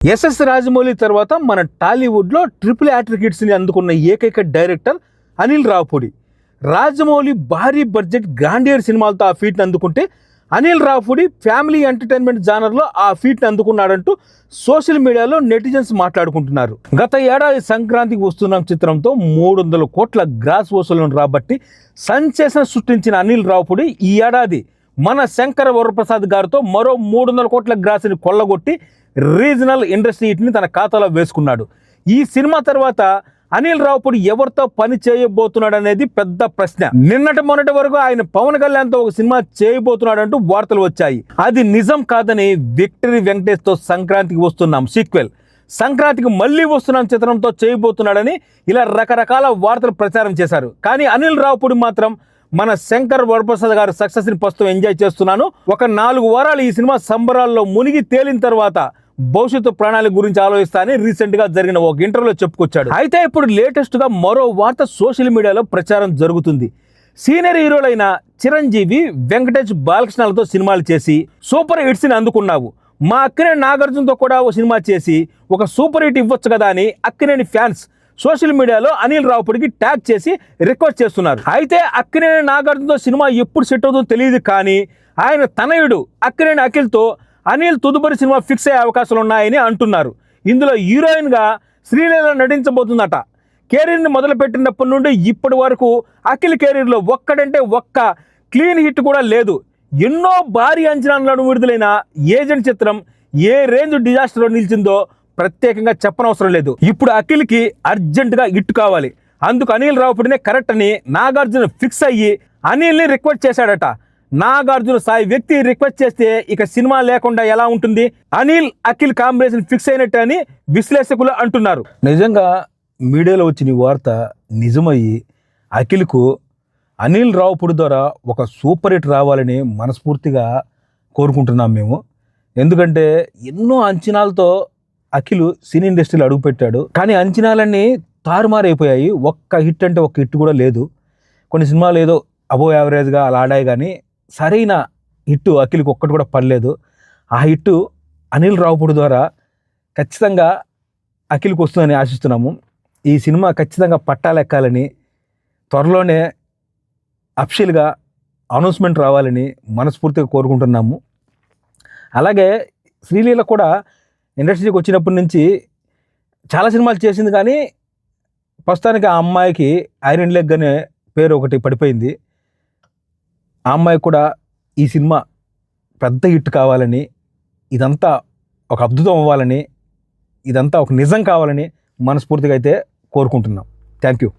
SS Rajamouli తర్వాత మన టాలీవుడ్లో ట్రిపుల్ యాట్రికిట్స్ని అందుకున్న ఏకైక డైరెక్టర్ అనిల్ రావుపూడి. రాజమౌళి భారీ బడ్జెట్ గ్రాండియర్ సినిమాలతో ఆ ఫీట్ని అందుకుంటే అనిల్ రావుపూడి ఫ్యామిలీ ఎంటర్టైన్మెంట్ జానర్లో ఆ ఫీట్ని అందుకున్నాడంటూ సోషల్ మీడియాలో నెటిజన్స్ మాట్లాడుకుంటున్నారు. గత ఏడాది సంక్రాంతికి వస్తున్న చిత్రంతో మూడు వందల కోట్ల గ్రాస్ వసూలను రాబట్టి సంచేసన సృష్టించిన అనిల్ రావుపూడి ఈ ఏడాది మన శంకర వరప్రసాద్ గారితో మరో మూడు వందల కోట్ల గ్రాసిని కొల్లగొట్టి రీజనల్ ఇండస్ట్రీ తన ఖాతాలో వేసుకున్నాడు. ఈ సినిమా తర్వాత అనిల్ రావుపూడి ఎవరితో పని చేయబోతున్నాడు అనేది పెద్ద ప్రశ్న. నిన్నటి మొన్నటి వరకు ఆయన పవన్ కళ్యాణ్తో ఒక సినిమా చేయబోతున్నాడు అంటూ వార్తలు వచ్చాయి. అది నిజం కాదని విక్టరీ వెంకటేష్తో సంక్రాంతికి వస్తున్నాం సీక్వెల్. సంక్రాంతికి మళ్ళీ వస్తున్నాం చిత్రంతో చేయబోతున్నాడని ఇలా రకరకాల వార్తలు ప్రచారం చేశారు. కానీ అనిల్ రావుపూడి మాత్రం మన శంకర్ వరప్రసాద్ గారి సక్సెస్ని ప్రస్తుతం ఎంజాయ్ చేస్తున్నాను. ఒక నాలుగు వారాలు ఈ సినిమా సంబరాల్లో మునిగి తేలిన తర్వాత భవిష్యత్తు ప్రణాళిక గురించి ఆలోచిస్తా అని రీసెంట్గా జరిగిన ఒక ఇంటర్వ్యూలో చెప్పుకొచ్చాడు. అయితే ఇప్పుడు లేటెస్ట్గా మరో వార్త సోషల్ మీడియాలో ప్రచారం జరుగుతుంది. సీనియర్ హీరోలైన చిరంజీవి వెంకటేష్ బాలకృష్ణలతో సినిమాలు చేసి సూపర్ హిట్స్ని అందుకున్నావు. మా అక్కినేని నాగార్జునతో కూడా ఓ సినిమా చేసి ఒక సూపర్ హిట్ ఇవ్వచ్చు కదా అని అక్కినేని ఫ్యాన్స్ సోషల్ మీడియాలో అనిల్ రావుపూడికి ట్యాగ్ చేసి రిక్వెస్ట్ చేస్తున్నారు. అయితే అక్కినేని నాగార్జునతో సినిమా ఎప్పుడు సెట్ అవుతుందో తెలియదు కానీ ఆయన తనయుడు అక్కినేని అఖిల్తో అనిల్ తుదుపరి సినిమా ఫిక్స్ అయ్యే అవకాశాలు ఉన్నాయని అంటున్నారు. ఇందులో హీరోయిన్గా శ్రీలీల నటించబోతుందట. కెరీర్ని మొదలుపెట్టినప్పటి నుండి ఇప్పటి వరకు అఖిల్ కెరీర్లో ఒక్కడంటే ఒక్క క్లీన్ హిట్ కూడా లేదు. ఎన్నో భారీ అంచనాలను విడుదలైన ఏజెంట్ చిత్రం ఏ రేంజ్ డిజాస్టర్లో నిలిచిందో ప్రత్యేకంగా చెప్పనవసరం లేదు. ఇప్పుడు అఖిల్కి అర్జెంటుగా ఇట్టు కావాలి. అందుకు అనిల్ రావుపడినే కరెక్ట్ అని నాగార్జున ఫిక్స్ అయ్యి అనిల్ని రిక్వెస్ట్ చేశాడట. నాగార్జున సాయి వ్యక్తి రిక్వెస్ట్ చేస్తే ఇక సినిమా లేకుండా ఎలా ఉంటుంది? అనిల్ అఖిల్ కాంబినేషన్ ఫిక్స్ అయినట్టు అని విశ్లేషకులు అంటున్నారు. నిజంగా మీడియాలో వచ్చిన వార్త నిజమయ్యి అఖిల్కు అనిల్ రావుపుడి ద్వారా ఒక సూపర్ హిట్ రావాలని మనస్ఫూర్తిగా కోరుకుంటున్నాం మేము. ఎందుకంటే ఎన్నో అంచనాలతో అఖిల్ సినీ ఇండస్ట్రీలో అడుగుపెట్టాడు కానీ అంచనాలన్నీ తారుమారైపోయాయి. ఒక్క హిట్ అంటే ఒక్క హిట్ కూడా లేదు. కొన్ని సినిమాలు ఏదో అబో యావరేజ్గా అలా ఆడాయి కానీ సరైన హిట్ అఖిల్కి ఒక్కటి కూడా పడలేదు. ఆ హిట్ అనిల్ రావుపూడి ద్వారా ఖచ్చితంగా అఖిల్కి వస్తుందని ఆశిస్తున్నాము. ఈ సినిమా ఖచ్చితంగా పట్టాలెక్కాలని త్వరలోనే అఫిషియల్గా అనౌన్స్మెంట్ రావాలని మనస్ఫూర్తిగా కోరుకుంటున్నాము. అలాగే శ్రీలీల కూడా ఇండస్ట్రీకి వచ్చినప్పటి నుంచి చాలా సినిమాలు చేసింది కానీ ప్రస్తుతానికి ఆ అమ్మాయికి ఐరన్ లెగ్ అనే పేరు ఒకటి పడిపోయింది. ఆ అమ్మాయి కూడా ఈ సినిమా పెద్ద హిట్ కావాలని ఇదంతా ఒక అద్భుతం అవ్వాలని ఇదంతా ఒక నిజం కావాలని మనస్ఫూర్తిగా అయితే కోరుకుంటున్నాం. Thank you.